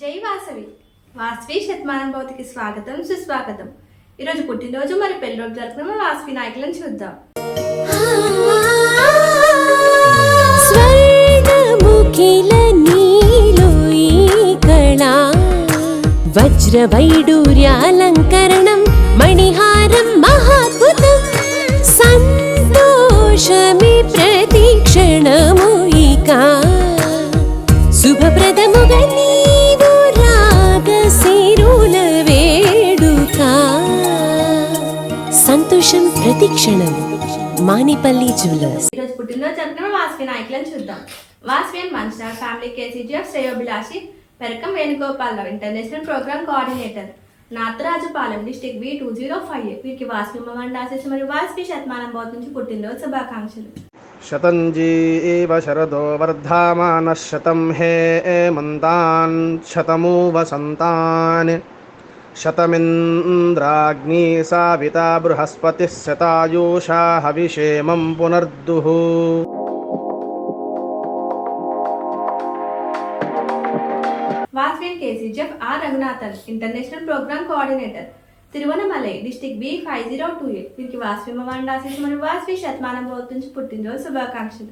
జై వాసవి. వాసవి శతమానం భౌతికి స్వాగతం సుస్వాగతం. ఈరోజు పుట్టినరోజు మరి పెళ్ళిరోజు జరుపుకున్న వాసవి నాయకులను చూద్దాం. స్వర్ణముఖిల నీలో వజ్రవైడూర్యాలంకరణం మణిహారం మహాద్భుతం సంతోషమి మానిపల్లి జ్యువెలర్స్. ఈరోజు పుట్టినరోజు జరుపుకున్న వాస్వి నాయకులను చూద్దాం. వాస్వి అండ్ మంచిరా ఫ్యామిలీ కేసీజీఎఫ్ శ్రేయోభిలాషి Perakam Venugopal Rao international programme coordinator Natarajupalem district B two zero five వీరికి వాస్వి మవాండ్ ఆశీస్సు మరియు వాస్వి శతమానం బోధ నుంచి పుట్టినరోజు శుభాకాంక్షలు. శతంజీ ఇవ శరదో వర్ధమాన శతం హే మంతాన్ శతమూ వసంతాన్ शतमिन्द्राग्नी साविता बृहस्पतिः शतायुषा हविषेमं पुनर्दुः Vasavi and KCGF R Raghunathan international programme coordinator Tiruvannamalai district B five zero two eight వీరికి వాసవి మమండ ఆశీస్సు మరియు వాసవి శతమానం బౌద్ధ నుంచి పుట్టినరోజు శుభాకాంక్షలు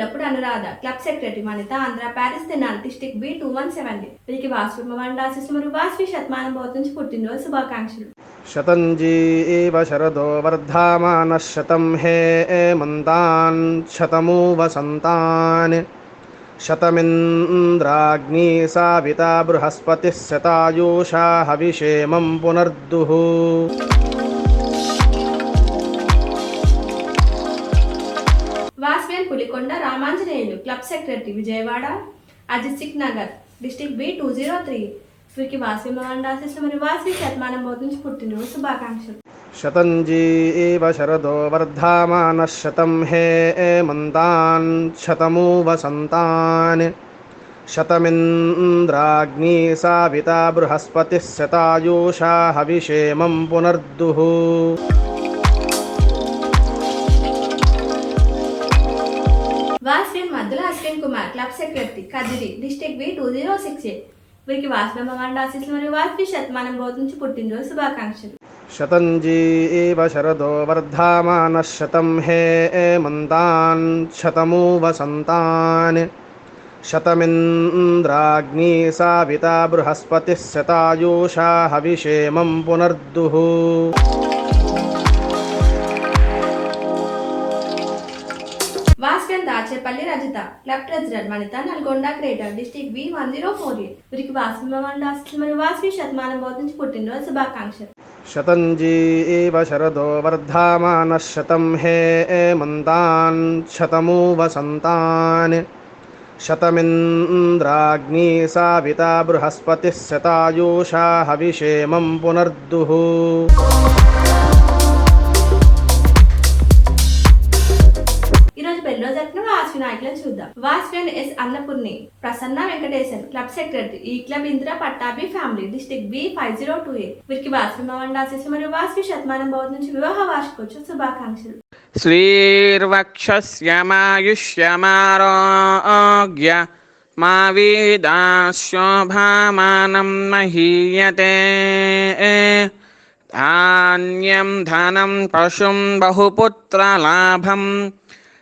अनुराध क्लब सैक्रटरी मनता Andhra Paris artistic B two one C वास्तवी शतमान पुटन रोज शुभाकांक्ष शतं शरदो वर्धमान शतं हे ए मन्तान् शतमो वसन्तान् शतमिन्द्राग्नीसाविता बृहस्पतिः शतायुषा हविषेमं पुनर्दुः Narayan Pulikonda Ramanjaneyulu club secretary Vijayawada Ajit Singh Nagar district B two zero three వీరికి వాసి మలాండ్ వాసి శతమానం బోధించి పుట్టినరోజు శుభాకాంక్షలు. శతంజీ ఏవ శరదో వర్ధమాన శతం హే మంతాన్ శతమూ వసంతాన్ శతమింద్రాగ్ని సావిత బృహస్పతి శతాయూషా హవిషేమం పునర్దుః. Ashwin Maddula Ashwin Kumar club secretary Kadiri district B two zero six eight వీరికి వాసన భగవాన్ ఆశీస్సులు మరియు వారికి శతమానం బోధ పుట్టినరోజు శుభాకాంక్షలు. శతంజీ శరదో వర్ధమాన శతం హే మంతాన్ శతమూ వసంతాన్ శతమింద్రాగ్ని సావిత బృహస్పతి శతాయూషా హవిషేమం పునర్దుః. Dachepalli Rajitha club treasurer Vanitha Nalgonda greater district V one zero four eight వీరికి వాసుమవండ మరియు వాస్వి శతమానం బోధించి పుట్టినరోజు శుభాకాంక్షలు. శతంజీ శరదో వర్ధమాన శతం హే మంతాన్ శతమూ వసంతాన్ శతమింద్రాగ్ని సావిత బృహస్పతి శతాయూషా హవిషేమం పునర్దుః. పార్టీ నాయకులను చూద్దాం. వాస్వెల్ S Annapurni Prasanna Venkatesan club secretary ఈ club Indira Pattabhi family district B five zero two A. వీరికి వాస్విమవండి మండాసి మరియు వాస్వి శతమానం భవన్ నుంచి వివాహ వార్షికోత్సవ శుభాకాంక్షలు. శ్రీర్వక్షమాయుష్యమారోగ్య మా వీదాశోభామానం మహీయతే. ధాన్యం ధనం పశుం బహుపుత్రలాభం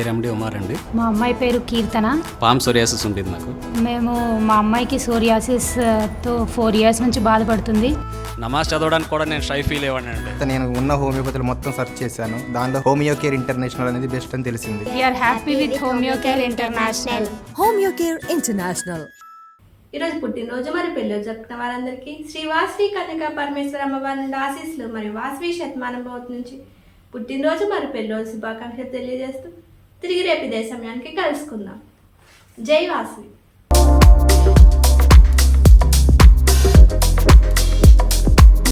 పేరు ఎండి ఉమార్ అండి. మా అమ్మాయి పేరు కీర్తన. పామ్ సోరియాసిస్ ఉంటుంది నాకు మేము మా అమ్మాయికి సోరియాసిస్తో ఫోర్ ఇయర్స్ నుంచి బాధపడుతుంది. నమాజ్ చదవడానికి కూడా నేను షై ఫీల్ అయ్యాను నేను ఉన్న హోమియోపతిలో మొత్తం సెర్చ్ చేశాను. దానిలో హోమియో కేర్ ఇంటర్నేషనల్ అనేది బెస్ట్ అని తెలిసింది. We are happy with homeo care international. Homeo Care International. ఈరోజు పుట్టినరోజు మరి పెళ్ళి జరుపుకున్న వారందరికీ శ్రీ వాసవి కన్యకా పరమేశ్వర అమ్మవారి నుండి ఆశీస్సులు మరి వాసవి శతమానం భవతి నుంచి పుట్టినరోజు మరి పెళ్ళి రోజు శుభాకాంక్షలు తెలియజేస్తూ తిరిగి రేపు ఇదే సమయానికి కలుసుకుందాం. జై వాసవి